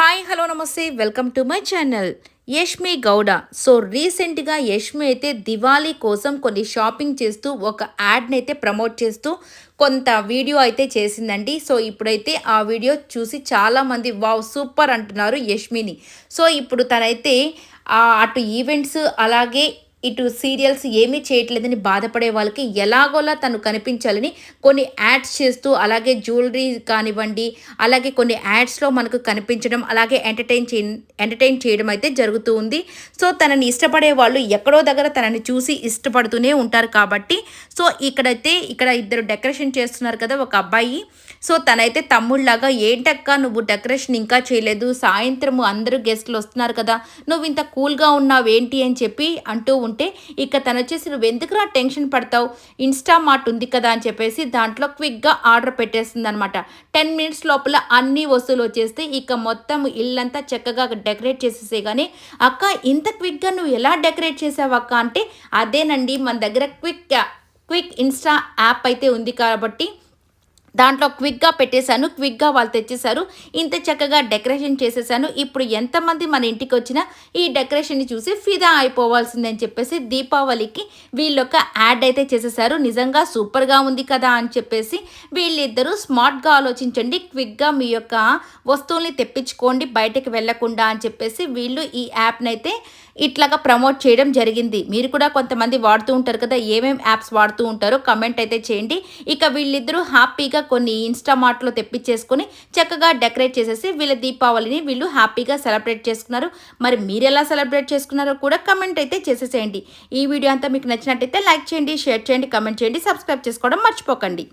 Hi hello namaste welcome to my channel. Yashmi Gowda. So రీసెంట్గా యష్మి అయితే దివాళీ కోసం కొన్ని షాపింగ్ చేస్తూ ఒక యాడ్ని అయితే ప్రమోట్ చేస్తూ కొంత వీడియో అయితే చేసిందండి. సో ఇప్పుడైతే ఆ వీడియో చూసి చాలామంది వావ్ సూపర్ అంటున్నారు యష్మిని. సో ఇప్పుడు తనైతే అటు ఈవెంట్స్ అలాగే ఇటు సీరియల్స్ ఏమీ చేయట్లేదని బాధపడే వాళ్ళకి ఎలాగోలా తను కనిపించాలని కొన్ని యాడ్స్ చేస్తూ అలాగే జ్యువెలరీ కానివ్వండి అలాగే కొన్ని యాడ్స్లో మనకు కనిపించడం అలాగే ఎంటర్టైన్ చే ఎంటర్టైన్ చేయడం అయితే జరుగుతూ ఉంది. సో తనని ఇష్టపడే వాళ్ళు ఎక్కడో దగ్గర తనని చూసి ఇష్టపడుతూనే ఉంటారు కాబట్టి సో ఇక్కడైతే ఇక్కడ ఇద్దరు డెకరేషన్ చేస్తున్నారు కదా ఒక అబ్బాయి. సో తనైతే తమ్ముళ్ళలాగా ఏంటక్క నువ్వు డెకరేషన్ ఇంకా చేయలేదు? సాయంత్రము అందరూ గెస్ట్లు వస్తున్నారు కదా నువ్వు ఇంత కూల్గా ఉన్నావు ఏంటి అని చెప్పి అంటూ ఉంటే ఇక తను వచ్చేసి నువ్వు ఎందుకురా టెన్షన్ పడతావు? ఇన్స్టా మార్ట్ ఉంది కదా అని చెప్పేసి దాంట్లో క్విక్గా ఆర్డర్ పెట్టేస్తుంది అనమాట టెన్ మినిట్స్ లోపల అన్ని వస్తువులు వచ్చేస్తే ఇక మొత్తం ఇల్లంతా చక్కగా డెకరేట్ చేసేసే కానీ అక్క ఇంత క్విక్గా నువ్వు ఎలా డెకరేట్ చేసావు అక్క? అంటే అదేనండి మన దగ్గర క్విక్ క్విక్ ఇన్స్టా యాప్ అయితే ఉంది కాబట్టి దాంట్లో క్విక్గా పెట్టేశాను క్విక్గా వాళ్ళు తెచ్చేశారు. ఇంత చక్కగా డెకరేషన్ చేసేసాను ఇప్పుడు ఎంతమంది మన ఇంటికి వచ్చినా ఈ డెకరేషన్ని చూసి ఫిదా అయిపోవాల్సిందని చెప్పేసి దీపావళికి వీళ్ళొక యాడ్ అయితే చేసేసారు నిజంగా సూపర్గా ఉంది కదా అని చెప్పేసి వీళ్ళిద్దరూ స్మార్ట్గా ఆలోచించండి. క్విక్గా మీ యొక్క వస్తువుల్ని తెప్పించుకోండి బయటకు వెళ్ళకుండా అని చెప్పేసి వీళ్ళు ఈ యాప్ని అయితే ఇట్లాగా ప్రమోట్ చేయడం జరిగింది. మీరు కూడా కొంతమంది వాడుతూ ఉంటారు కదా ఏమేమి యాప్స్ వాడుతూ ఉంటారో కమెంట్ అయితే చేయండి. ఇక వీళ్ళిద్దరూ హ్యాపీగా కొన్ని ఇన్స్టామార్ట్లో తెప్పించేసుకొని చక్కగా డెకరేట్ చేసేసి వీళ్ళ దీపావళిని వీళ్ళు హ్యాపీగా సెలబ్రేట్ చేసుకున్నారు. మరి మీరు ఎలా సెలబ్రేట్ చేసుకున్నారో కూడా కమెంట్ అయితే చేసేసేయండి. ఈ వీడియో అంతా మీకు నచ్చినట్టయితే లైక్ చేయండి షేర్ చేయండి కమెంట్ చేయండి సబ్స్క్రైబ్ చేసుకోవడం మర్చిపోకండి.